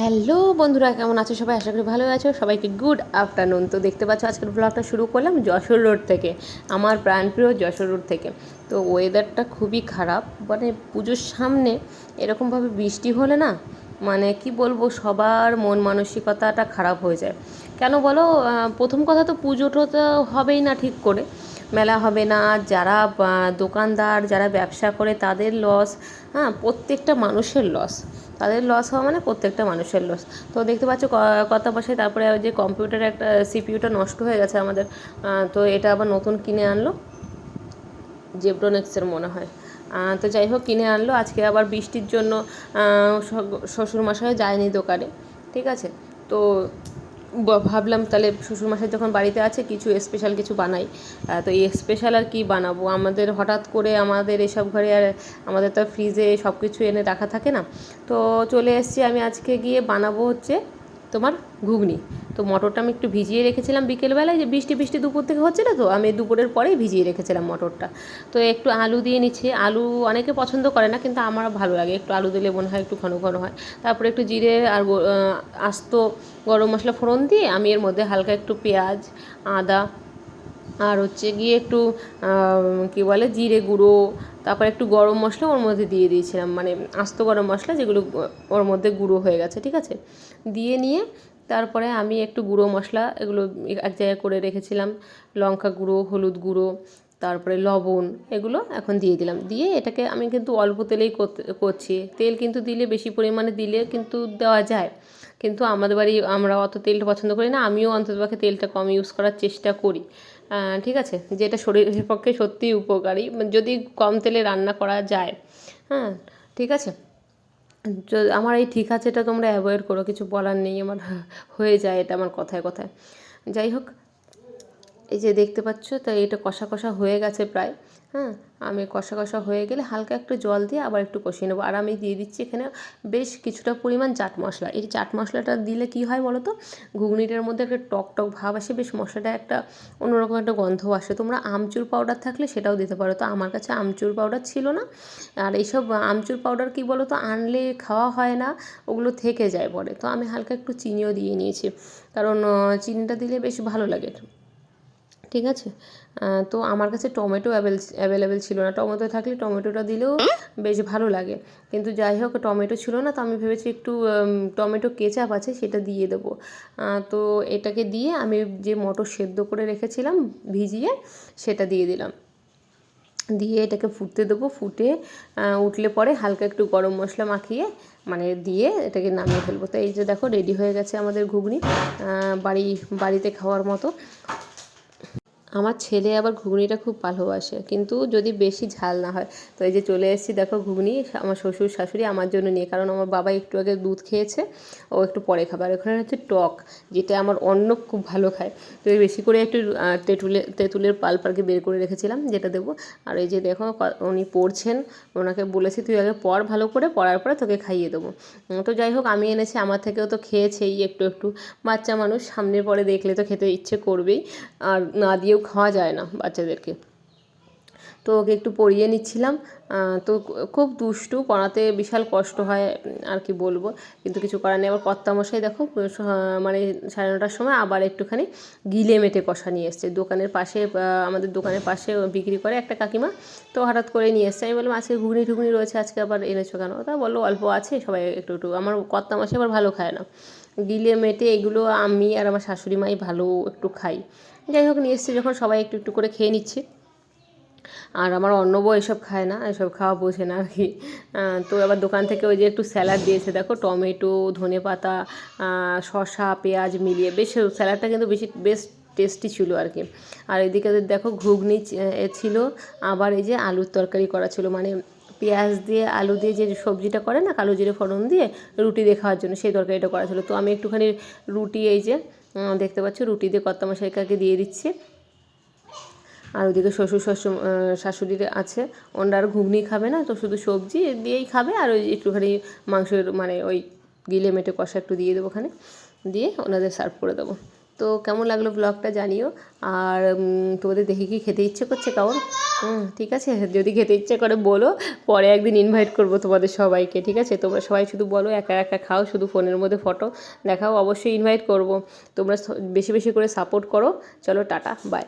Hello বন্ধুরা, কেমন আছো? সবাই আশা করি ভালো আছো। সবাইকে গুড আফটারনুন তো দেখতে পাচ্ছ, আজকের ব্লগটা শুরু করলাম যশোর রোড থেকে, আমার প্রাণপ্রিয় যশোর রোড থেকে। তো ওয়েদারটা খুবই খারাপ মানে পুজোর সামনে এরকমভাবে বৃষ্টি হলে না মানে কি বলব, সবার মন মানসিকতাটা খারাপ হয়ে যায়। কেন বলো প্রথম কথা তো পুজোটা তো হবেই না ঠিক করে। মেলা হবে না, যারা দোকানদার, যারা ব্যবসা করে তাদের লস হ্যাঁ প্রত্যেকটা মানুষের লস তাদের লস হওয়া মানে প্রত্যেকটা মানুষের লস তো দেখতে পাচ্ছ ক- কত বসে তারপরে ওই যে কম্পিউটারের একটা সিপিউটা নষ্ট হয়ে গেছে আমাদের। তো এটা আবার নতুন কিনে আনলো। জেব্রোনেক্সের মনে হয়। তো যাই হোক, কিনে আনলো। আজকে আবার বৃষ্টির জন্য শ্বশুরমশাই যায়নি দোকানে। ঠিক আছে? তো ভাবলাম তাহলে শ্বশুরমশাই যখন বাড়িতে আছে, কিছু স্পেশাল কিছু বানাই। তো এই স্পেশাল আর কি বানাবো? আমাদের হঠাৎ করে আমাদের এসব ঘরে আর আমাদের তো ফ্রিজে সব কিছু এনে রাখা থাকে না। তো চলে এসছি আমি আজকে গিয়ে বানাবো হচ্ছে তোমার ঘুগনি। তো মটরটা আমি একটু ভিজিয়ে রেখেছিলাম বিকেলবেলায়, যে বৃষ্টি বৃষ্টি দুপুর থেকে হচ্ছিল তো, আমি দুপুরের পরেই ভিজিয়ে রেখেছিলাম মটরটা। তো একটু আলু দিয়ে নিচ্ছি। আলু অনেকে পছন্দ করে না, কিন্তু আমার ভালো লাগে। একটু আলু দিলে মনে হয় একটু ঘন ঘন হয়। তারপরে একটু জিরে আর আস্ত গরম মশলা ফোড়ন দিয়ে আমি এর মধ্যে হালকা একটু পেঁয়াজ, আদা আর হচ্ছে গিয়ে একটু কি বলে, জিরে গুঁড়ো, তারপর একটু গরম মশলা ওর মধ্যে দিয়ে দিয়েছিলাম। মানে আস্ত গরম মশলা যেগুলো, ওর মধ্যে গুঁড়ো হয়ে গেছে, ঠিক আছে? দিয়ে নিয়ে তারপরে আমি একটু গুঁড়ো মশলা এগুলো এক জায়গায় করে রেখেছিলাম। লঙ্কা গুঁড়ো, হলুদ গুঁড়ো, তারপরে লবণ এগুলো এখন দিয়ে দিলাম। দিয়ে এটাকে আমি কিন্তু অল্প তেলেই করছি। তেল কিন্তু দিলে বেশি পরিমাণে দিলে কিন্তু দেওয়া যায়। কিন্তু আমাদের বাড়ি আমরা অত তেলটা পছন্দ করি না, আমিও অন্ততপক্ষে তেলটা কম ইউজ করার চেষ্টা করি। ঠিক আছে? যেটা শরীরের পক্ষে সত্যিই উপকারী, যদি কম তেলে রান্না করা যায়। হ্যাঁ ঠিক আছে? আমার এই ঠিক আছে, এটা তোমরা অ্যাভয়েড করো, কিছু বলার নেই, আমার হয়ে যায় এটা আমার কথায় কথায়। যাই হোক, এই যে দেখতে পাচ্ছ, তাই এটা কষা কষা হয়ে গেছে প্রায়। হ্যাঁ আমি কষা কষা হয়ে গেলে হালকা একটু জল দিয়ে আবার একটু কষিয়ে নেব। আর আমি দিয়ে দিচ্ছি এখানে বেশ কিছুটা পরিমাণ চাট মশলা। এই চাট মশলাটা দিলে কি হয় বলো তো? ঘুগনিটার মধ্যে একটা টক টক ভাব আসে, বেশ মশলাটা একটা অন্যরকম একটা গন্ধ আসে। তোমরা আমচুর পাউডার থাকলে সেটাও দিতে পারো। তো আমার কাছে আমচুর পাউডার ছিল না। আর এইসব আমচুর পাউডার কি বলো তো? আনলে খাওয়া হয় না, ওগুলো থেকে যায় পরে। তো আমি হালকা একটু চিনিও দিয়ে নিয়েছি। কারণ চিনিটা দিলে বেশ ভালো লাগে। ঠিক আছে? তো আমার কাছে টমেটো অ্যাভেলেবেল ছিল না। টমেটো থাকলে টমেটোটা দিলেও বেশ ভালো লাগে। কিন্তু যাই হোক, টমেটো ছিল না, তো আমি ভেবেছি একটু টমেটো কেচাপ আছে, সেটা দিয়ে দেবো। তো এটাকে দিয়ে আমি যে মটর সেদ্ধ করে রেখেছিলাম ভিজিয়ে, সেটা দিয়ে দিলাম। দিয়ে এটাকে ফুটতে দেবো, ফুটে উঠলে পরে হালকা একটু গরম মশলা মাখিয়ে মানে দিয়ে এটাকে নামিয়ে ফেলব। তো এই যে দেখো, রেডি হয়ে গেছে আমাদের ঘুগনি বাড়ি, বাড়িতে খাওয়ার মতো। আমার ছেলে আবার ঘুগনিটা খুব ভালোবাসে, কিন্তু যদি বেশি ঝাল না হয়। তো এই যে চলে এসেছি, দেখো ঘুগনি আমার শ্বশুর শাশুড়ি আমার জন্য নিয়ে, কারণ আমার বাবা একটু আগে দুধ খেয়েছে, ও একটু পরে খাবে। আর ওখানে হচ্ছে টক, যেটা আমার অন্য খুব ভালো খায়। তো বেশি করে একটু তেঁতুলে, তেঁতুলের পাল্প আর বের করে রেখেছিলাম, যেটা দেবো। আর এই যে দেখো উনি পড়ছেন, ওনাকে বলেছি, তুই আগে পড় ভালো করে, পড়ার পরে তোকে খাইয়ে দেবো। তো যাই হোক, আমি এনেছি, আমার থেকেও তো খেয়েছেই একটু একটু। বাচ্চা মানুষ, সামনের পরে দেখলে তো খেতে ইচ্ছে করবেই। আর না দিয়েও খাওয়া যায় না বাচ্চাদেরকে তো ওকে একটু পড়িয়ে নিচ্ছিলাম। তো খুব দুষ্টু, পড়াতে বিশাল কষ্ট হয়, আর কি বলব। কিন্তু কিছু করার নেই। আবার কর্তামশাই দেখো মানে সাড়ে নটার সময় আবার একটুখানি গিলে মেটে কষা নিয়ে এসছে। দোকানের পাশে আমাদের দোকানের পাশে বিক্রি করে একটা কাকিমা। তো হঠাৎ করে নিয়ে এসছে। আমি বললাম, আজকে ঘুগনি টুগনি রয়েছে, আজকে আবার এনেছো কেন? তা বলল, অল্প আছে, সবাই একটু একটু। আমার কর্তামশাই আবার ভালো খায় না। গিলে মেটে এগুলো আমি আর আমার শাশুড়ি মাই ভালো একটু খাই। যাই হোক, নিয়ে এসছে যখন সবাই একটু একটু করে খেয়ে নিচ্ছে। আর আমার অন্য অন্নবও এসব খায় না, এসব খাওয়া বোঝে না আর কি। তো আবার দোকান থেকে ওই যে একটু স্যালাড দিয়েছে, দেখো টমেটো ধনে পাতা শসা, পেঁয়াজ মিলিয়ে। বেশ, স্যালাডটা কিন্তু বেশি, বেশ টেস্টি ছিল আর কি। আর এদিকে দেখো ঘুগনি ছিল, আবার এই যে আলুর তরকারি করা ছিল। মানে পেঁয়াজ দিয়ে, আলু দিয়ে যে সবজিটা করে না, কালো জিরে ফোড়ন দিয়ে রুটি দিয়ে খাওয়ার জন্য সেই তরকারিটা করা ছিল। তো আমি একটুখানি রুটি, এই যে দেখতে পাচ্ছ রুটি দিয়ে কর্তামশাইকাকে দিয়ে দিচ্ছি। আর ওদিকে শ্বশুর শাশু শাশুড়ির আছে। ওনারা ঘুগনি খাবে না, তো শুধু সবজি দিয়েই খাবে। আর ওই একটুখানি মাংসের মানে ওই গিলে মেটে কষা একটু দিয়ে দেবো ওখানে। দিয়ে ওনাদের সার্ভ করে দেবো। তো কেমন লাগল ব্লগটা জানিও। আর তোমাদের দেখে কি খেতে ইচ্ছে করছে কারণ ঠিক আছে। যদি খেতে ইচ্ছে করে বলো, পরে একদিন ইনভাইট করব তোমাদের সবাইকে, ঠিক আছে? তোমরা সবাই শুধু বলো, একা একা খাও, শুধু ফোনের মধ্যে ফটো দেখাও, অবশ্যই ইনভাইট করব। তোমরা বেশি বেশি করে সাপোর্ট করো। চলো, টাটা বাই